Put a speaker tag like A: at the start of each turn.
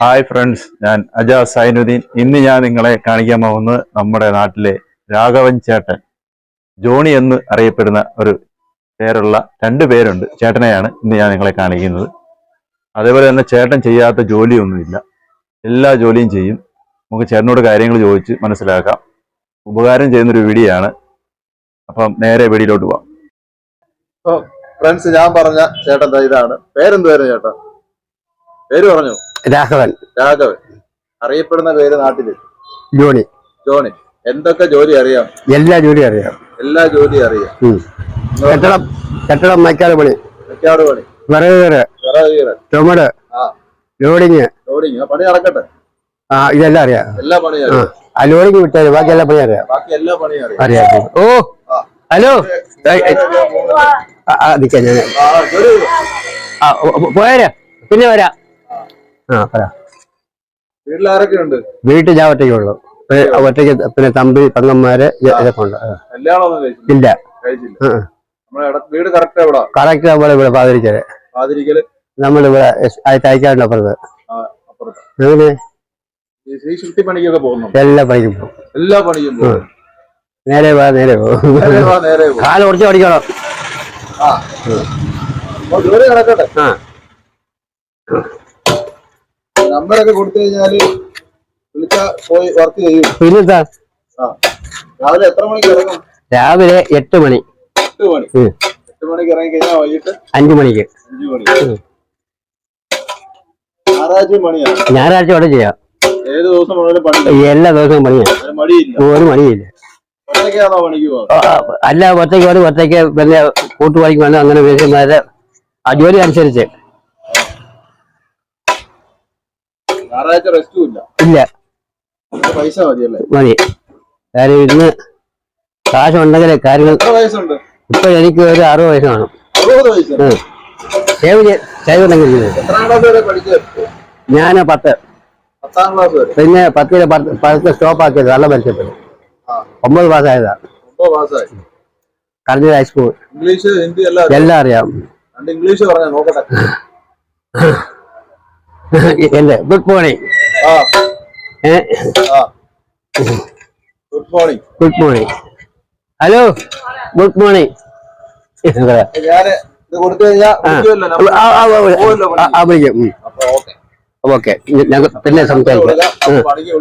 A: Hi friends ഞാൻ അജാ സൈനുദ്ദീൻ. ഇന്ന് ഞാൻ നിങ്ങളെ കാണിക്കാൻ പോകുന്നത് നമ്മുടെ നാട്ടിലെ രാഘവൻ ചേട്ടൻ. ജോണി എന്ന് അറിയപ്പെടുന്ന ഒരു പേരുള്ള രണ്ടു പേരുണ്ട്. ചേട്ടനെയാണ് ഇന്ന് ഞാൻ നിങ്ങളെ കാണിക്കുന്നത്. അതേപോലെ തന്നെ ചേട്ടൻ ചെയ്യാത്ത ജോലിയൊന്നുമില്ല. എല്ലാ ജോലിയും ചെയ്യും. നമുക്ക് ചേട്ടനോട് കാര്യങ്ങൾ ചോദിച്ച് മനസ്സിലാക്കാം. ഉപകാരം ചെയ്യുന്നൊരു വീഡിയോ ആണ് അപ്പം നേരെ വീടിയിലോട്ട് പോവാം.
B: ഫ്രണ്ട്സ് ഞാൻ പറഞ്ഞ ചേട്ടൻ ഇതാണ്. പേരെന്തുവായിരുന്നു ചേട്ടാ? പേര് പറഞ്ഞു?
C: രാഘവൻ.
B: രാഘവൻ. അറിയപ്പെടുന്ന പേര് നാട്ടിൽ?
C: ജോണി.
B: ജോണി. എന്തൊക്കെ ജോലി അറിയാം?
C: എല്ലാ ജോലി അറിയാം.
B: എല്ലാ ജോലി അറിയാം.
C: കെട്ടടം കെട്ടിടം മൈക്കാട് പണി.
B: മൈക്കാട് പണി.
C: വിറക് കീറ്
B: വിറക്
C: ചുമട്.
B: ആ.
C: ലോഡിങ്.
B: ലോഡിങ്. പണി നടക്കട്ടെ.
C: ആ ഇതെല്ലാം അറിയാം.
B: എല്ലാ പണിയും
C: ആ
B: അറിയാം.
C: ആ ലോഡിങ് വിട്ടത് ബാക്കി എല്ലാ പണിയും അറിയാം.
B: ബാക്കി എല്ലാ പണിയും അറിയാം.
C: അറിയാം ഓ ഹലോ. ആ, ഞാൻ
B: ആ,
C: പോയാരാ. പിന്നെ വരാം. ആ. പറ
B: വീട്ടിൽ ആരൊക്കെ ഉണ്ട്
C: വീട്ടിൽ ഞാൻ ഒറ്റയ്ക്കുള്ളൂ പിന്നെ ഒറ്റയ്ക്ക് പിന്നെ തമ്പി പെങ്ങന്മാര് ഇ- ഇതൊക്കെ ഉണ്ട്. ഇല്ല.
B: വീട് കറക്റ്റ് എവിടാ?
C: കറക്റ്റ് നമ്മളെ ഇവിടെ പാതിരിക്കൽ.
B: ആതിരിക്കൽ
C: നമ്മളിവിടെ തയ്ക്കാണ്ട് അപ്പുറത്ത്. അങ്ങനെ
B: ശ്രീ ശുദ്ധി പണിക്കൊക്കെ പോകുന്നു
C: എല്ലാ പണിക്കും പോകും.
B: എല്ലാ പണിക്കും പോകും.
C: നേരെ വാ, നേരെ പോകും കാൽ കുറച്ച് പഠിക്കണം.
B: ആ. ദൂരെ കിടക്കട്ടെ
C: ആ.
B: നമ്പറൊക്കെ കൊടുത്തു കഴിഞ്ഞാൽ വിളിച്ചാ പോയി വർക്ക് ചെയ്യും.
C: പിന്നെന്താ
B: ആ. രാവിലെ എത്ര മണിക്ക് ഇറങ്ങും?
C: രാവിലെ എട്ട് മണി.
B: എട്ട് മണി.
C: ഉം.
B: എട്ട് മണിക്ക് ഇറങ്ങി കഴിഞ്ഞാൽ വൈകിട്ട്
C: അഞ്ചു മണിക്ക്.
B: അഞ്ചു മണി.
C: ഉം.
B: ഞായറാഴ്ച മണിയാണ്
C: ഞായറാഴ്ച അവിടെ ചെയ്യാം.
B: ഏത് ദിവസം മുഴുവൻ പണി
C: എല്ലാ ദിവസവും പണിയാണ്
B: അതിന് മടിയില്ല.
C: ഒരു മണിയില്ല
B: ഒറ്റയ്ക്കാണോ പണിക്ക് പോകാം
C: ആ, അല്ല ഒറ്റയ്ക്ക് വരും ഒറ്റയ്ക്ക് പിന്നെ കൂട്ടുപണിക്ക് വന്ന് അങ്ങനെ വീശുന്നവരെ ആ ജോലി അനുസരിച്ച്.
B: ഞായറാഴ്ച റെസ്റ്റും ഇല്ല.
C: ഇല്ല.
B: പൈസ മതിയല്ലേ?
C: മതി. കാര്യം ഇന്ന് കാശുണ്ടെങ്കിൽ കാര്യങ്ങൾ
B: എത്ര വയസ്സുണ്ട്?
C: ഇപ്പൊ എനിക്ക് ഒരു അറുപത് വയസ്സ് കാണും
B: അറുപത് വയസ്സ്?
C: ഉം. സേവ് ചെയ്- സേവ് ഉണ്ടെങ്കിൽ ചെയ്തു.
B: എത്രാം ക്ലാസ് വരെ പഠിച്ചത്
C: ഞാൻ പത്ത്.
B: പത്താം ക്ലാസ് വരെ?
C: പിന്നെ പത്തിലെ പത്ത് സ്റ്റോപ്പ് ആക്കിയത് നല്ല
B: പരിചയപ്പെട്ടു.
C: ഒമ്പത് പാസ്സായതാ
B: ഒമ്പത് പാസ്സായി
C: കറഞ്ഞ ഹൈസ്കൂൾ
B: ഇംഗ്ലീഷ് ഹിന്ദി എല്ലാം.
C: എല്ലാം അറിയാം.
B: ഇംഗ്ലീഷ് പറഞ്ഞ നോക്കട്ടെ.
C: എന്റെ good morning
B: good morning
C: good morning hello good morning
B: okay.
C: പിന്നെ സംസാരിക്കാം.
B: പണിക്ക്